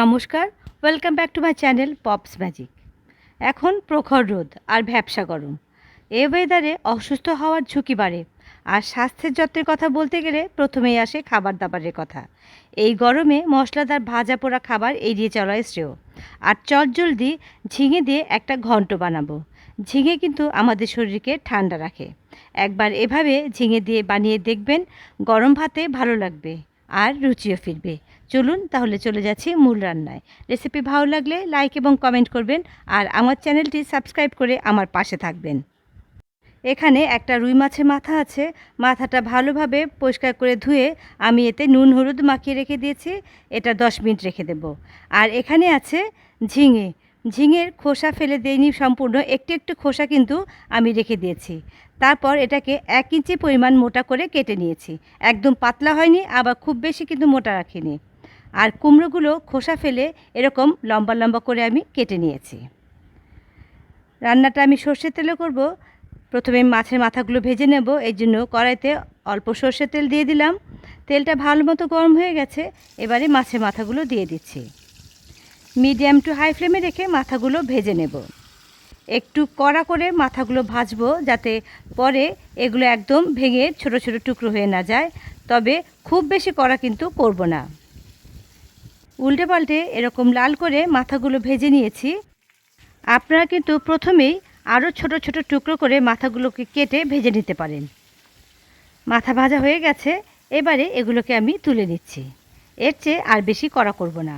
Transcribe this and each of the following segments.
নমস্কার welcome back to my channel pops magic এখন প্রখর রোদ আর ভ্যাবসা গরম। এ ওয়েদারে অসুস্থ হওয়ার ঝুঁকি বাড়ে। আর স্বাস্থ্যের যত্নের কথা বলতে গেলে প্রথমেই আসে খাবার দাবারের কথা। এই গরমে মশলাদার ভাজা পোড়া খাবার এড়িয়ে চলাই শ্রেয়। আর চটজলদি ঝিঙে দিয়ে একটা ঘন্ট বানাবো। ঝিঙে কিন্তু আমাদের শরীরকে ঠান্ডা রাখে। একবার এভাবে ঝিঙে দিয়ে বানিয়ে দেখবেন গরম ভাতে ভালো লাগবে। আর রুচিও ফিরবে। চলুন তাহলে চলে যাচ্ছি মূল রান্নায়। রেসিপি ভালো লাগলে লাইক এবং কমেন্ট করবেন আর আমার চ্যানেলটি সাবস্ক্রাইব করে আমার পাশে থাকবেন। এখানে একটা রুই মাছের মাথা আছে। মাথাটা ভালোভাবে পরিষ্কার করে ধুয়ে আমি এতে নুন, হলুদ মাখিয়ে রেখে দিয়েছি। এটা দশ মিনিট রেখে দেব। আর এখানে আছে ঝিঙে। ঝিঙের খোসা ফেলে দেইনি সম্পূর্ণ, একটু একটু খোসা কিন্তু আমি রেখে দিয়েছি। তারপর এটাকে এক ইঞ্চি পরিমাণ মোটা করে কেটে নিয়েছি। একদম পাতলা হয়নি, আবার খুব বেশি কিন্তু মোটা রাখিনি। আর কুমড়োগুলো খোসা ফেলে এরকম লম্বা লম্বা করে আমি কেটে নিয়েছি। রান্নাটা আমি সর্ষের তেলে করব। প্রথমে মাছের মাথাগুলো ভেজে নেব এই জন্য কড়াইতে অল্প সর্ষের তেল দিয়ে দিলাম। তেলটা ভালো মতো গরম হয়ে গেছে, এবারে মাছের মাথাগুলো দিয়ে দিচ্ছি। মিডিয়াম টু হাই ফ্লেমে রেখে মাথাগুলো ভেজে নেব। একটু কড়া করে মাথাগুলো ভাজবো যাতে পরে এগুলো একদম ভেঙে ছোট ছোট টুকরো হয়ে না যায়, তবে খুব বেশি কড়া কিন্তু করব না। উল্টে পাল্টে এরকম লাল করে মাথাগুলো ভেজে নিয়েছি। আপনারা কিন্তু প্রথমেই আরও ছোট ছোট টুকরো করে মাথাগুলোকে কেটে ভেজে নিতে পারেন। মাথা ভাজা হয়ে গেছে, এবারে এগুলোকে আমি তুলে নিচ্ছি। এর চেয়ে আর বেশি কড়া করব না।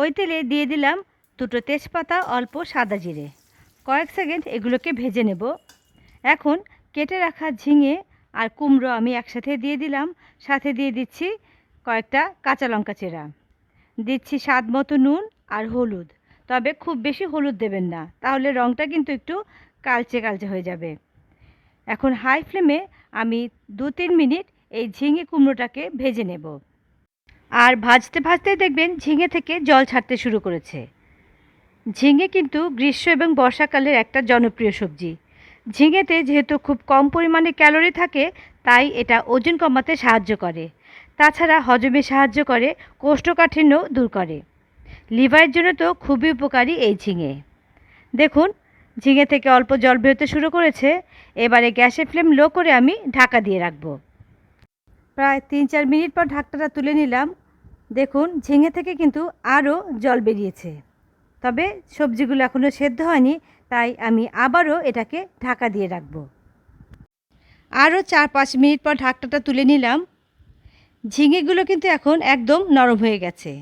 ওই তেলে দিয়ে দিলাম দুটো তেজপাতা, অল্প সাদা জিরে। কয়েক সেকেন্ড এগুলোকে ভেজে নেব। এখন কেটে রাখা ঝিঙে আর কুমড়ো আমি একসাথে দিয়ে দিলাম। সাথে দিয়ে দিচ্ছি কয়েকটা কাঁচা লঙ্কা চেরা। দিচ্ছি স্বাদ মতো নুন আর হলুদ। তবে খুব বেশি হলুদ দেবেন না, তাহলে রঙটা কিন্তু একটু কালচে কালচে হয়ে যাবে। এখন হাই ফ্লেমে আমি দু তিন মিনিট এই ঝিঙে কুমড়োটাকে ভেজে নেব। আর ভাজতে ভাজতে দেখবেন ঝিঙে থেকে জল ছাড়তে শুরু করেছে। ঝিঙে কিন্তু গ্রীষ্ম এবং বর্ষাকালের একটা জনপ্রিয় সবজি। ঝিঙেতে যেহেতু খুব কম পরিমাণে ক্যালোরি থাকে, তাই এটা ওজন কমাতে সাহায্য করে। তাছাড়া হজমে সাহায্য করে, কোষ্ঠকাঠিন্য দূর করে। লিভারের জন্য তো খুবই উপকারী এই ঝিঙে। দেখুন, ঝিঙে থেকে অল্প জল বেরোতে শুরু করেছে। এবারে গ্যাসের ফ্লেম লো করে আমি ঢাকা দিয়ে রাখব। প্রায় তিন চার মিনিট পর ঢাকটাটা তুলে নিলাম। দেখুন, ঝিঙে থেকে কিন্তু আরও জল বেরিয়েছে। তবে সবজিগুলো এখনও সেদ্ধ হয়নি, তাই আমি আবারও এটাকে ঢাকা দিয়ে রাখব। আরও চার পাঁচ মিনিট পর ঢাকটাটা তুলে নিলাম। ঝিঙেগুলো কিন্তু এখন একদম নরম হয়ে গেছে।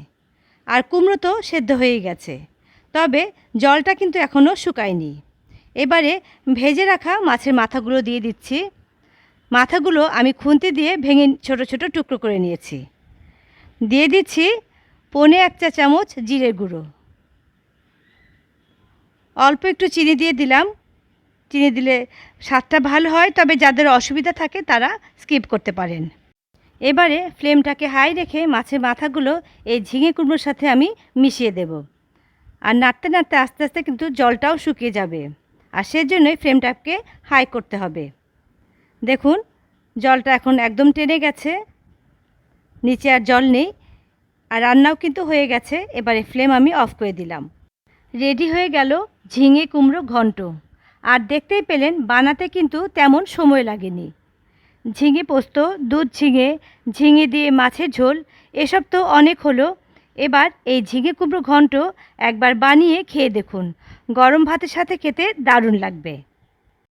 আর কুমড়ো তো সেদ্ধ হয়ে গেছে। তবে জলটা কিন্তু এখনও শুকায়নি। এবারে ভেজে রাখা মাছের মাথাগুলো দিয়ে দিচ্ছি। মাথাগুলো আমি খুন্তি দিয়ে ভেঙে ছোট ছোট টুকরো করে নিয়েছি। দিয়ে দিচ্ছি পনে এক চা চামচ জিরের গুঁড়ো। অল্প একটু চিনি দিয়ে দিলাম। চিনি দিলে স্বাদটা ভালো হয়, তবে যাদের অসুবিধা থাকে তারা স্কিপ করতে পারেন। এবারে ফ্লেমটাকে হাই রেখে মাছের মাথাগুলো এই ঝিঙে কুমড়োর সাথে আমি মিশিয়ে দেব। আর নাড়তে নাড়তে আস্তে আস্তে কিন্তু জলটাও শুকিয়ে যাবে। আর সেজন্যই ফ্লেমটাকে হাই করতে হবে। দেখুন, জলটা এখন একদম টেনে গেছে। নিচে আর জল নেই। আর রান্নাও কিন্তু হয়ে গেছে। এবারে ফ্লেম আমি অফ করে দিলাম। রেডি হয়ে গেল ঝিঙে কুমড়ো ঘন্ট। আর দেখতেই পেলেন, বানাতে কিন্তু তেমন সময় লাগেনি। ঝিঙে পোস্ত, দুধ ঝিঙে ঝিঙে দিয়ে মাছের ঝোল, এসব তো অনেক হলো। এবার এই ঝিঙে কুমড়ো ঘন্ট একবার বানিয়ে খেয়ে দেখুন। গরম ভাতের সাথে খেতে দারুণ লাগবে।